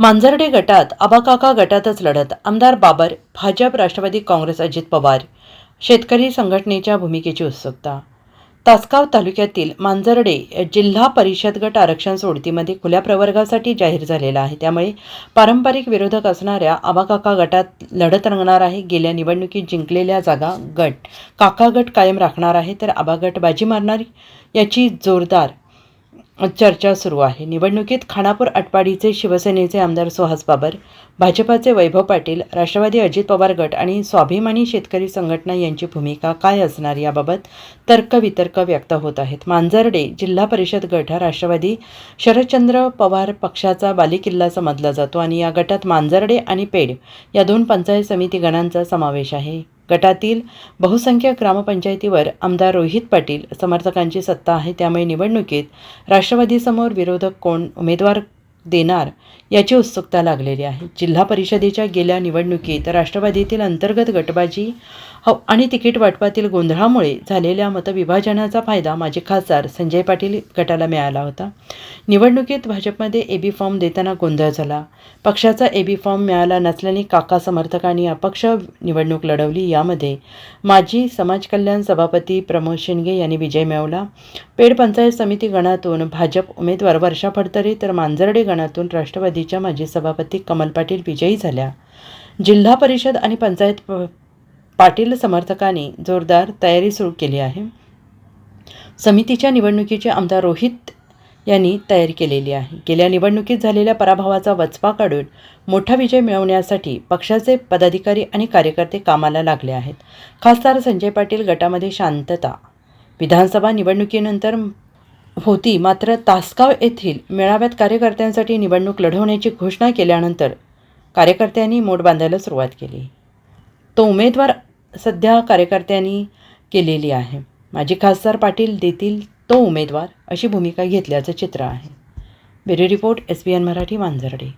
मांजर्डे गटात आबाकाका गटातच लढत. आमदार बाबर भाजप राष्ट्रवादी काँग्रेस अजित पवार. शेतकरी संघटनेच्या भूमिकेची उत्सुकता. तासगाव तालुक्यातील मांजर्डे जिल्हा परिषद गट आरक्षण सोडतीमध्ये खुल्या प्रवर्गासाठी जाहीर झालेला आहे. त्यामुळे पारंपरिक विरोधक असणाऱ्या आबाकाका गटात लढत रंगणार आहे. गेल्या निवडणुकीत जिंकलेल्या जागा गट. काका गट कायम राखणार आहे तर आबा गट बाजी मारणार याची जोरदार चर्चा सुरू आहे. निवडणुकीत खानापूर आटपाडीचे शिवसेनेचे आमदार सुहास बाबर भाजपाचे वैभव पाटील राष्ट्रवादी अजित पवार गट आणि स्वाभिमानी शेतकरी संघटना यांची भूमिका काय असणार याबाबत तर्कवितर्क व्यक्त होत आहेत. मांजर्डे जिल्हा परिषद गट हा राष्ट्रवादी शरदचंद्र पवार पक्षाचा बालेकिल्ला समजला जातो आणि या गटात मांजर्डे आणि पेड या दोन पंचायत समिती गणांचा समावेश आहे. गटातील बहुसंख्य ग्रामपंचायतीवर आमदार रोहित पाटील समर्थकांची सत्ता आहे त्यामुळे निवडणुकीत राष्ट्रवादीसमोर विरोधक कोण? उमेदवार देणार याची उत्सुकता लागलेली आहे. जिल्हा परिषदेच्या गेल्या निवडणुकीत राष्ट्रवादीतील अंतर्गत गटबाजी ह- आणि तिकीट वाटपातील गोंधळामुळे झालेल्या मतविभाजनाचा फायदा माजी खासदार संजय पाटील गटाला मिळाला होता. निवडणुकीत भाजपमध्ये ए बी फॉर्म देताना गोंधळ झाला. पक्षाचा ए बी फॉर्म मिळाला नसल्याने काका समर्थकांनी अपक्ष निवडणूक लढवली. यामध्ये माजी समाज कल्याण सभापती प्रमोद शिंदे यांनी विजय मिळवला. पेड पंचायत समिती गणातून भाजप उमेदवार वर्षा फडतरे तर मांजर्डे गणातून राष्ट्रवादीच्या माजी सभापती कमल पाटील विजयी झाल्या. जिल्हा परिषद आणि पंचायत पाटील समर्थकांनी जोरदार तयारी सुरू केली आहे. समितीच्या निवडणुकीचे आमदार रोहित यांनी तयारी केलेली आहे. गेल्या निवडणुकीत झालेल्या पराभवाचा वचपा काढून मोठा विजय मिळवण्यासाठी पक्षाचे पदाधिकारी आणि कार्यकर्ते कामाला लागले आहेत. खासदार संजय पाटील गटामध्ये शांतता. विधानसभा निवडणुकीनंतर होती. मात्र तासगाव येथील मेळाव्यात कार्यकर्त्यांसाठी निवडणूक लढवण्याची घोषणा केल्यानंतर कार्यकर्त्यांनी मोठ बांधायला सुरुवात केली. तो उमेदवार सध्या कार्यकर्त्यांनी केलेली आहे. माजी खासदार पाटील देतील तो उमेदवार अशी भूमिका घेतल्याचं चित्र आहे. Bureau report S B N Marathi Manjarde.